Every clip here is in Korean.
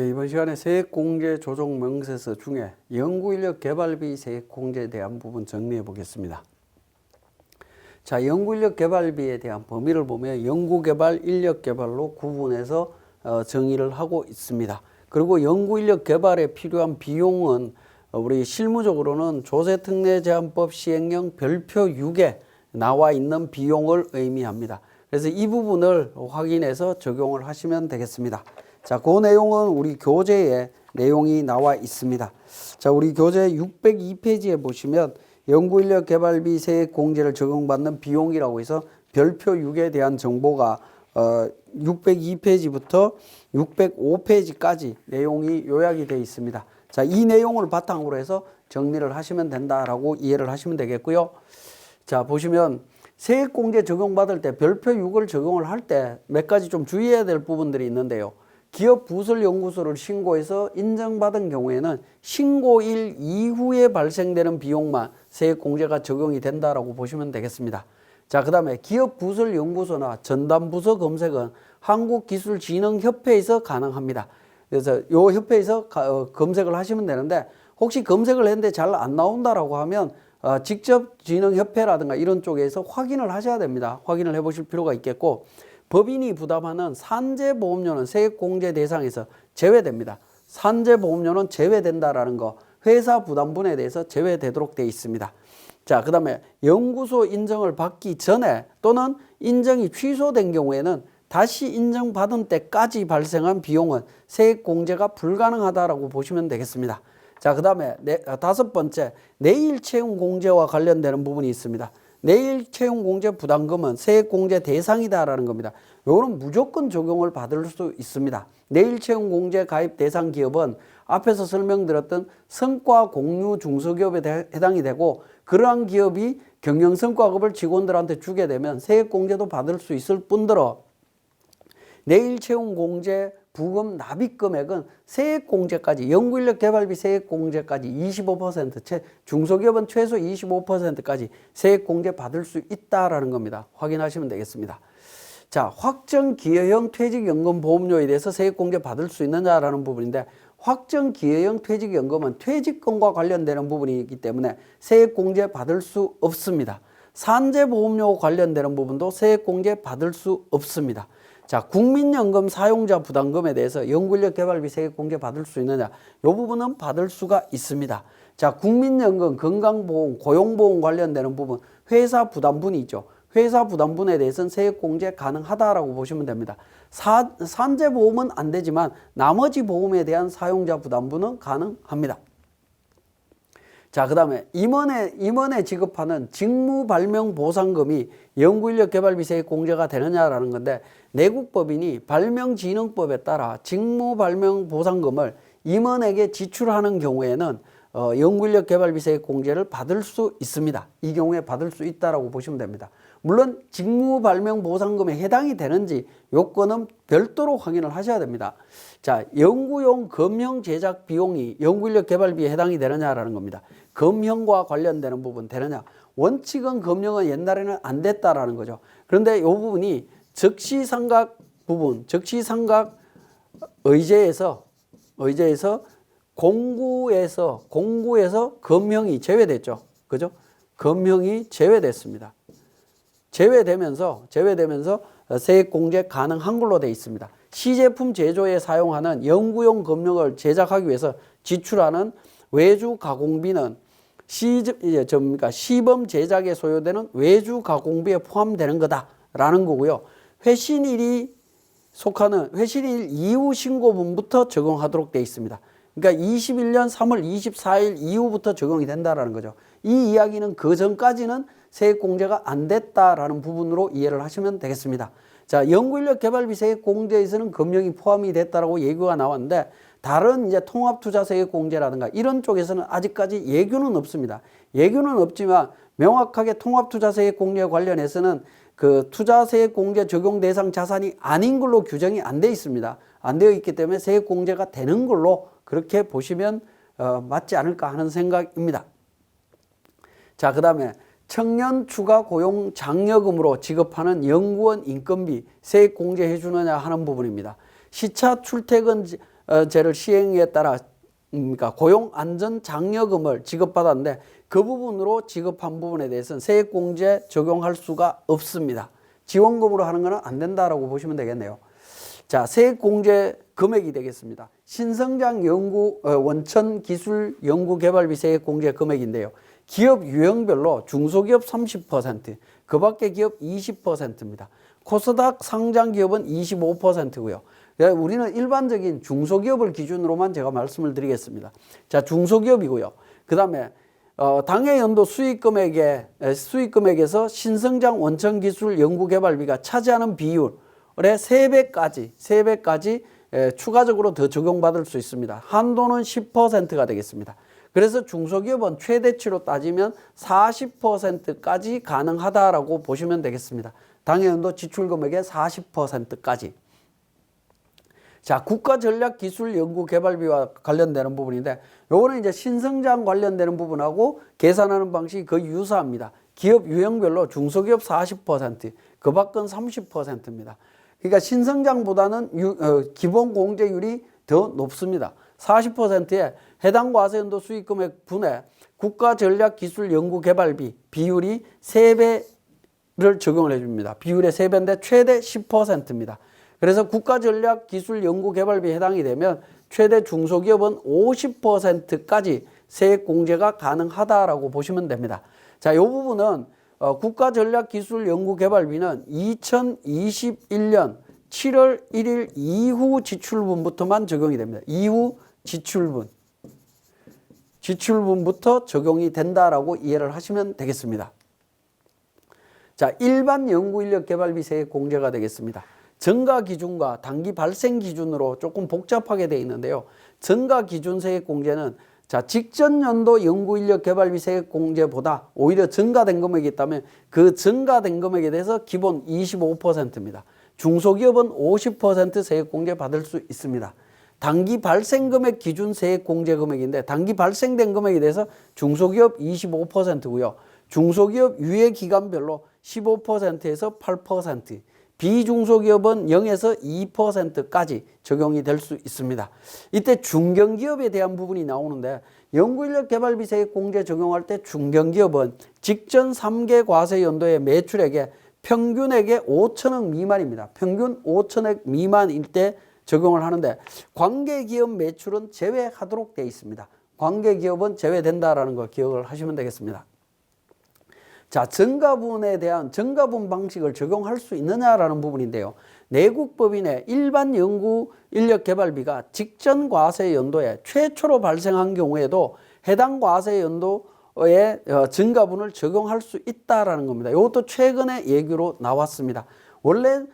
예, 이번 시간에 세액공제 조정 명세서 중에 연구인력 개발비 세액공제에 대한 부분 정리해 보겠습니다. 자, 연구인력 개발비에 대한 범위를 보면 연구개발, 인력개발로 구분해서 어, 정의를 하고 있습니다. 그리고 연구인력 개발에 필요한 비용은 어, 우리 실무적으로는 조세특례제한법 시행령 별표 6에 나와 있는 비용을 의미합니다. 그래서 이 부분을 확인해서 적용을 하시면 되겠습니다. 자, 그 내용은 우리 교재에 내용이 나와 있습니다. 자, 우리 교재 602페이지에 보시면 연구인력 개발비 세액 공제를 적용받는 비용이라고 해서 별표 6에 대한 정보가 어 602페이지부터 605페이지까지 내용이 요약이 되어 있습니다. 자, 이 내용을 바탕으로 해서 정리를 하시면 된다라고 이해를 하시면 되겠고요. 자, 보시면 세액공제 적용받을 때 별표 6을 적용을 할 때 몇 가지 좀 주의해야 될 부분들이 있는데요. 기업 부설 연구소를 신고해서 인정받은 경우에는 신고일 이후에 발생되는 비용만 세액 공제가 적용이 된다라고 보시면 되겠습니다. 자, 그 다음에 기업 부설 연구소나 전담 부서 검색은 한국기술진흥협회에서 가능합니다. 그래서 요 협회에서 가- 어, 검색을 하시면 되는데 혹시 검색을 했는데 잘 안 나온다라고 하면 어, 직접 진흥협회라든가 이런 쪽에서 확인을 하셔야 됩니다. 확인을 해보실 필요가 있겠고 법인이 부담하는 산재보험료는 세액공제 대상에서 제외됩니다. 산재보험료는 제외된다라는 거 회사 부담분에 대해서 제외되도록 되어 있습니다. 자, 그 다음에 연구소 인정을 받기 전에 또는 인정이 취소된 경우에는 다시 인정받은 때까지 발생한 비용은 세액공제가 불가능하다라고 보시면 되겠습니다. 자, 그 다음에 다섯 번째, 내일 채용 공제와 관련되는 부분이 있습니다. 내일 채용 공제 부담금은 세액 공제 대상이다라는 겁니다. 요거는 무조건 적용을 받을 수 있습니다. 내일 채용 공제 가입 대상 기업은 앞에서 설명드렸던 성과 공유 중소기업에 대- 해당이 되고 그러한 기업이 경영 성과급을 직원들한테 주게 되면 세액 공제도 받을 수 있을 뿐더러 내일 채용 공제 부금 납입 금액은 세액 공제까지 연구인력 개발비 세액 공제까지 25% 최, 중소기업은 최소 25%까지 세액 공제 받을 수 있다라는 겁니다. 확인하시면 되겠습니다. 자, 확정 기여형 퇴직연금 보험료에 대해서 세액 공제 받을 수 있느냐라는 부분인데 확정 기여형 퇴직연금은 퇴직금과 관련되는 부분이기 때문에 세액 공제 받을 수 없습니다. 산재보험료 관련되는 부분도 세액 공제 받을 수 없습니다. 자, 국민연금 사용자 부담금에 대해서 연구인력 개발비 세액 공제 받을 수 있느냐? 이 부분은 받을 수가 있습니다. 자, 국민연금, 건강보험, 고용보험 관련되는 부분, 회사 부담분이 있죠. 회사 부담분에 대해서는 세액 공제 가능하다라고 보시면 됩니다. 사, 산재보험은 안 되지만 나머지 보험에 대한 사용자 부담분은 가능합니다. 자, 그 다음에 임원에, 임원에 지급하는 직무 발명 보상금이 연구인력 개발비 세액 공제가 되느냐라는 건데, 내국법인이 발명진흥법에 따라 직무 발명 보상금을 임원에게 지출하는 경우에는 어, 연구인력 개발비 세액 공제를 받을 수 있습니다. 이 경우에 받을 수 있다라고 보시면 됩니다. 물론 직무 발명 보상금에 해당이 되는지 요건은 별도로 확인을 하셔야 됩니다. 자, 연구용 검형 제작 비용이 연구인력 개발비에 해당이 되느냐라는 겁니다. 검형과 관련되는 부분 되느냐? 원칙은 검형은 옛날에는 안 됐다라는 거죠. 그런데 이 부분이 적시삼각 부분, 적시삼각 의제에서 의제에서 공구에서 공구에서 검형이 제외됐죠. 그죠? 검형이 제외됐습니다. 제외되면서 제외되면서 세액 공제 가능한 걸로 되어 있습니다. 시제품 제조에 사용하는 연구용 검역을 제작하기 위해서 지출하는 외주 가공비는 시 접니까 시범 제작에 소요되는 외주 가공비에 포함되는 거다라는 거고요. 회신일이 속하는 회신일 이후 신고분부터 적용하도록 되어 있습니다. 그러니까 21년 3월 24일 이후부터 적용이 된다라는 거죠. 이 이야기는 그 전까지는 세액 공제가 안 됐다라는 부분으로 이해를 하시면 되겠습니다. 자, 연구인력 개발비 세액 공제에서는 금융이 포함이 됐다라고 예고가 나왔는데 다른 이제 통합투자 세액 공제라든가 이런 쪽에서는 아직까지 예규는 없습니다. 예규는 없지만 명확하게 통합투자 세액 공제 관련해서는 그 투자 세액 공제 적용 대상 자산이 아닌 걸로 규정이 안 돼 있습니다. 안 되어 있기 때문에 세액 공제가 되는 걸로 그렇게 보시면 어, 맞지 않을까 하는 생각입니다. 자, 그 다음에 청년 추가 고용 장려금으로 지급하는 연구원 인건비 세액 공제해 주느냐 하는 부분입니다. 시차 출퇴근 고용제를 시행에 따라 음, 그러니까 고용 안전 장려금을 지급받았는데 그 부분으로 지급한 부분에 대해서는 세액 공제 적용할 수가 없습니다. 지원금으로 하는 것은 안 된다라고 보시면 되겠네요. 자, 세액 공제 금액이 되겠습니다. 신성장 연구 어, 원천 기술 연구 개발비 세액 공제 금액인데요. 기업 유형별로 중소기업 30%, 그 밖에 기업 20%입니다. 코스닥 상장 기업은 25%고요. 우리는 일반적인 중소기업을 기준으로만 제가 말씀을 드리겠습니다. 자, 중소기업이고요. 그 다음에 어, 당해 연도 수익 금액에 에, 수익 금액에서 신성장 원천 기술 연구 개발비가 차지하는 비율의 3배까지 3배까지 에, 추가적으로 더 적용받을 수 있습니다. 한도는 10%가 되겠습니다. 그래서 중소기업은 최대치로 따지면 40%까지 가능하다라고 보시면 되겠습니다. 당해연도 지출 금액의 40%까지. 자, 국가전략기술연구개발비와 관련되는 부분인데 요거는 이제 신성장 관련되는 부분하고 계산하는 방식이 거의 유사합니다. 기업 유형별로 중소기업 40%, 그 밖은 30%입니다. 그러니까 신성장보다는 유, 어, 기본 공제율이 더 높습니다. 40%에 해당 과세연도 수익금액 분에 국가전략기술연구개발비 비율이 3배를 적용을 해줍니다. 비율의 3배인데 최대 10%입니다. 그래서 국가전략기술연구개발비 해당이 되면 최대 중소기업은 50%까지 세액 공제가 가능하다라고 보시면 됩니다. 자, 이 부분은 어, 국가전략기술연구개발비는 2021년 7월 1일 이후 지출분부터만 적용이 됩니다. 이후 지출분. 지출분부터 적용이 된다라고 이해를 하시면 되겠습니다. 자, 일반 연구인력 개발비 세액 공제가 되겠습니다. 정가 기준과 단기 발생 기준으로 조금 복잡하게 되어 있는데요. 정가 기준 세액 공제는 자, 직전 연도 연구 인력 개발비 세액 공제보다 오히려 증가된 금액이 있다면 그 증가된 금액에 대해서 기본 25%입니다. 중소기업은 50% 세액 공제 받을 수 있습니다. 단기 발생 금액 기준 세액 공제 금액인데 단기 발생된 금액에 대해서 중소기업 25%고요. 중소기업 유예 기간별로 15%에서 8%, 비중소기업은 0에서 2%까지 적용이 될 수 있습니다. 이때 중견기업에 대한 부분이 나오는데 연구인력 개발비 세액 공제 적용할 때 중견기업은 직전 3개 과세 연도의 매출액의 평균액의 5천억 미만입니다. 평균 5천억 미만일 때 적용을 하는데 관계기업 매출은 제외하도록 되어 있습니다. 관계기업은 제외된다라는 거 기억을 하시면 되겠습니다. 자, 증가분에 대한 증가분 방식을 적용할 수 있느냐라는 부분인데요. 내국법인의 일반 연구 인력 개발비가 직전 과세 연도에 최초로 발생한 경우에도 해당 과세 연도에 어, 증가분을 적용할 수 있다라는 겁니다. 이것도 최근에 얘기로 나왔습니다. 원래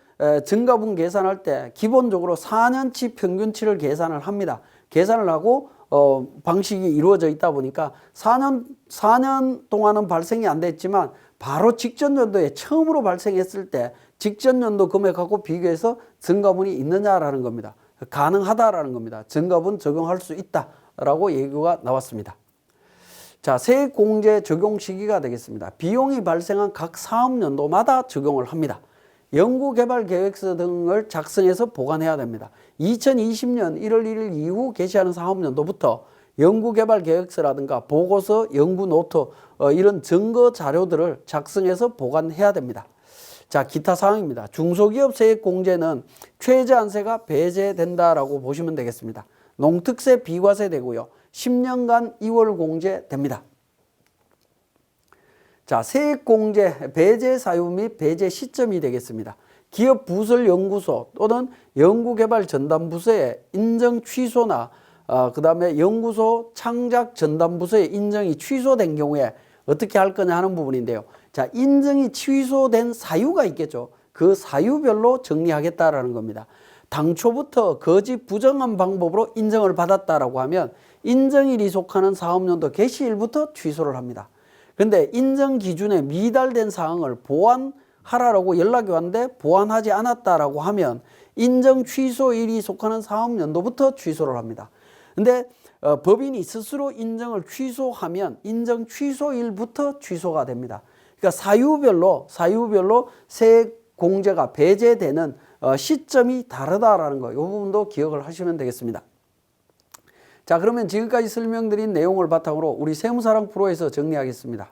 증가분 계산할 때 기본적으로 4년치 평균치를 계산을 합니다. 계산을 하고 어, 방식이 이루어져 있다 보니까 4년, 4년 동안은 발생이 안 됐지만 바로 직전 연도에 처음으로 발생했을 때 직전 연도 금액하고 비교해서 증가분이 있느냐라는 겁니다. 가능하다라는 겁니다. 증가분 적용할 수 있다라고 얘기가 나왔습니다. 자, 세액공제 적용 시기가 되겠습니다. 비용이 발생한 각 사업 연도마다 적용을 합니다. 연구개발 계획서 등을 작성해서 보관해야 됩니다. 2020년 1월 1일 이후 개시하는 사업연도부터 연구개발 계획서라든가 보고서, 연구노트 어, 이런 증거 자료들을 작성해서 보관해야 됩니다. 자, 기타 사항입니다. 중소기업 세액 공제는 최저한세가 배제된다라고 보시면 되겠습니다. 농특세 비과세 되고요. 10년간 2월 공제됩니다. 자, 세액공제 배제 사유 및 배제 시점이 되겠습니다. 기업 부설 연구소 또는 연구개발 전담 부서의 인정 취소나 어, 그 다음에 연구소 창작 전담 부서의 인정이 취소된 경우에 어떻게 할 거냐 하는 부분인데요. 자, 인정이 취소된 사유가 있겠죠. 그 사유별로 정리하겠다라는 겁니다. 당초부터 거짓 부정한 방법으로 인정을 받았다라고 하면 인정일이 속하는 사업연도 개시일부터 취소를 합니다. 근데 인정 기준에 미달된 사항을 보완하라고 연락이 왔는데 보완하지 않았다라고 하면 인정 취소일이 속하는 사업 연도부터 취소를 합니다. 근데 어, 법인이 스스로 인정을 취소하면 인정 취소일부터 취소가 됩니다. 그러니까 사유별로 사유별로 세액 공제가 배제되는 어, 시점이 다르다라는 거. 이 부분도 기억을 하시면 되겠습니다. 자, 그러면 지금까지 설명드린 내용을 바탕으로 우리 세무사랑 프로에서 정리하겠습니다.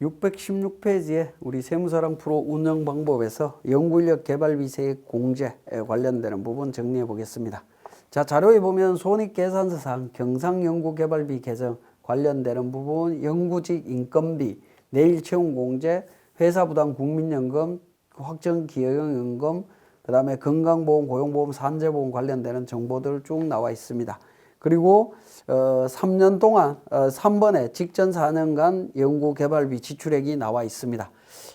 616페이지에 우리 세무사랑 프로 운영 방법에서 연구인력 개발비 세액 공제에 관련되는 부분 정리해 보겠습니다. 자, 자료에 보면 손익계산서상 경상연구개발비 개정 관련되는 부분, 연구직 인건비, 내일 채용 공제, 회사부담 국민연금, 확정 기여연금, 그 다음에 건강보험, 고용보험, 산재보험 관련되는 정보들 쭉 나와 있습니다. 그리고 어, 3년 동안 어, 3번에 직전 4년간 연구개발비 지출액이 나와 있습니다.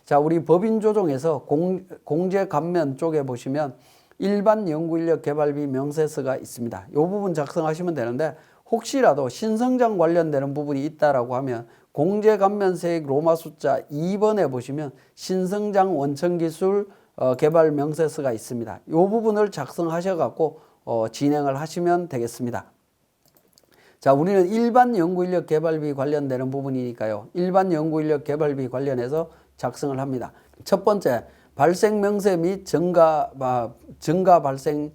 자, 우리 법인 조정에서 공, 공제 감면 쪽에 보시면 일반 연구인력 개발비 명세서가 있습니다. 이 부분 작성하시면 되는데 혹시라도 신성장 관련되는 부분이 있다라고 하면 공제 감면세액 로마 숫자 2번에 보시면 신성장 원천 기술 어, 개발 명세서가 있습니다. 이 부분을 작성하셔 갖고 어, 진행을 하시면 되겠습니다. 자, 우리는 일반 연구인력 개발비 관련되는 부분이니까요. 일반 연구인력 개발비 관련해서 작성을 합니다. 첫 번째, 발생 명세 및 증가, 아, 증가 발생액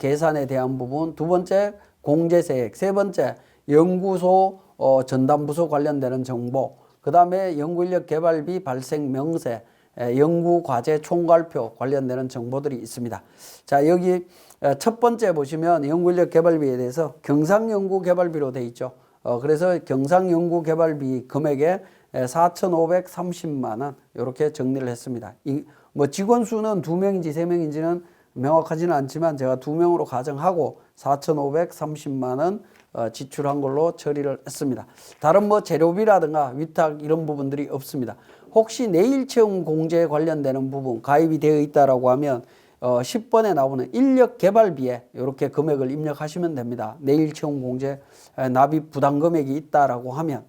계산에 대한 부분. 두 번째, 공제세액. 세 번째, 연구소 어, 전담부서 관련되는 정보. 그 다음에 연구인력 개발비 발생 명세, 에, 연구 과제 총괄표 관련되는 정보들이 있습니다. 자, 여기 어, 첫 번째 보시면 연구인력 개발비에 대해서 경상연구개발비로 돼 있죠. 어, 그래서 경상연구개발비 금액에 4,530만 원 이렇게 정리를 했습니다. 이, 뭐 직원 수는 두 명인지 세 명인지는 명확하지는 않지만 제가 두 명으로 가정하고 4,530만 원 어, 지출한 걸로 처리를 했습니다. 다른 뭐 재료비라든가 위탁 이런 부분들이 없습니다. 혹시 내일 채용 공제에 관련되는 부분 가입이 되어 있다라고 하면 어, 10번에 나오는 인력 개발비에 이렇게 금액을 입력하시면 됩니다. 내일 채용 공제 에, 납입 부담 금액이 있다라고 하면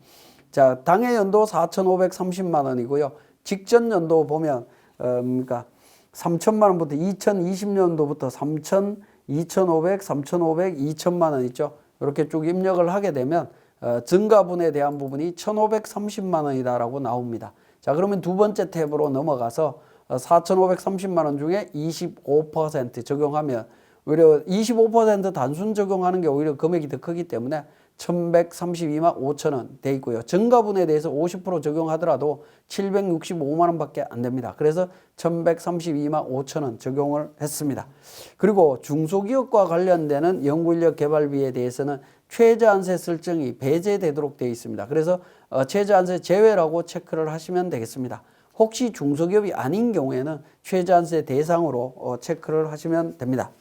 자, 당해 연도 4,530만 원이고요. 직전 연도 보면 어, 그러니까 3천만 원부터 2020년도부터 3천, 2,500, 3,500, 2천만 원 있죠. 이렇게 쭉 입력을 하게 되면 어, 증가분에 대한 부분이 1,530만 원이다라고 나옵니다. 자, 그러면 두 번째 탭으로 넘어가서 어, 4,530만 원 중에 25% 적용하면 오히려 25% 단순 적용하는 게 오히려 금액이 더 크기 때문에 1132만 5천 원 돼 있고요. 증가분에 대해서 50% 적용하더라도 765만 원밖에 안 됩니다. 그래서 1132만 5천 원 적용을 했습니다. 그리고 중소기업과 관련되는 연구인력 개발비에 대해서는 최저한세 설정이 배제되도록 되어 있습니다. 그래서 어, 최저한세 제외라고 체크를 하시면 되겠습니다. 혹시 중소기업이 아닌 경우에는 최저한세 대상으로 어, 체크를 하시면 됩니다.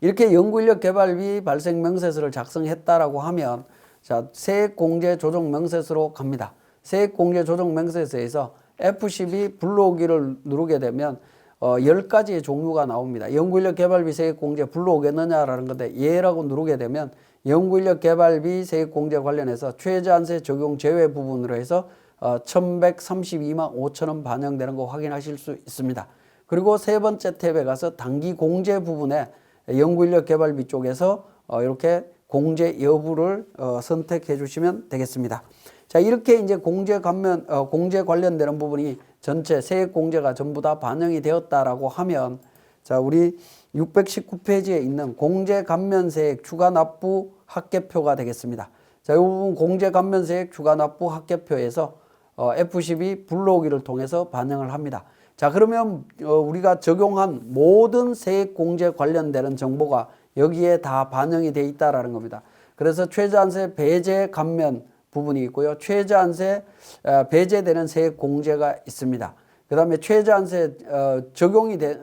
이렇게 연구인력 개발비 발생 명세서를 작성했다라고 하면 자 세액 공제 조정 명세서로 갑니다. 세액 공제 조정 명세서에서 F12 불러오기를 누르게 되면 어, 10가지의 종류가 나옵니다. 연구인력 개발비 세액 공제 불러오겠느냐라는 건데 예라고 누르게 되면 연구인력 개발비 세액 공제 관련해서 최저한세 적용 제외 부분으로 해서 어, 1132만 5천 원 반영되는 거 확인하실 수 있습니다. 그리고 세 번째 탭에 가서 단기 공제 부분에 연구인력 개발비 쪽에서 어, 이렇게 공제 여부를 어, 선택해 주시면 되겠습니다. 자, 이렇게 이제 공제 어, 공제 관련되는 부분이 전체 세액 공제가 전부 다 반영이 되었다라고 하면 자, 우리 619페이지에 있는 공제 감면세액 추가 납부 합계표가 되겠습니다. 자, 이 부분 공제 감면세액 추가 납부 합계표에서 어, F12 불러오기를 통해서 반영을 합니다. 자, 그러면 어, 우리가 적용한 모든 세액 공제 관련되는 정보가 여기에 다 반영이 돼 있다라는 겁니다. 그래서 최저한세 배제 감면 부분이 있고요. 최저한세 어, 배제되는 세액 공제가 있습니다. 그 다음에 최저한세 어, 적용이 되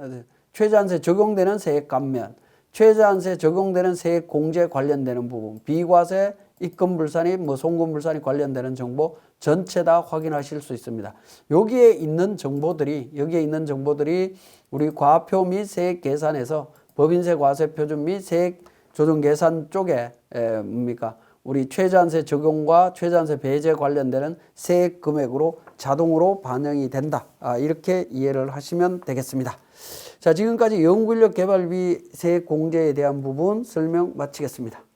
최저한세 적용되는 세액 감면, 최저한세 적용되는 세액 공제 관련되는 부분, 비과세 입금 불산이 뭐 송금 불산이 관련되는 정보 전체 다 확인하실 수 있습니다. 여기에 있는 정보들이 여기에 있는 정보들이 우리 과표 및 세액 계산에서 법인세 과세 표준 및 세액 조정 계산 쪽에 에, 뭡니까? 우리 최저한세 적용과 최저한세 배제 관련되는 세액 금액으로 자동으로 반영이 된다. 아, 이렇게 이해를 하시면 되겠습니다. 자, 지금까지 연구인력 개발비 세액 공제에 대한 부분 설명 마치겠습니다.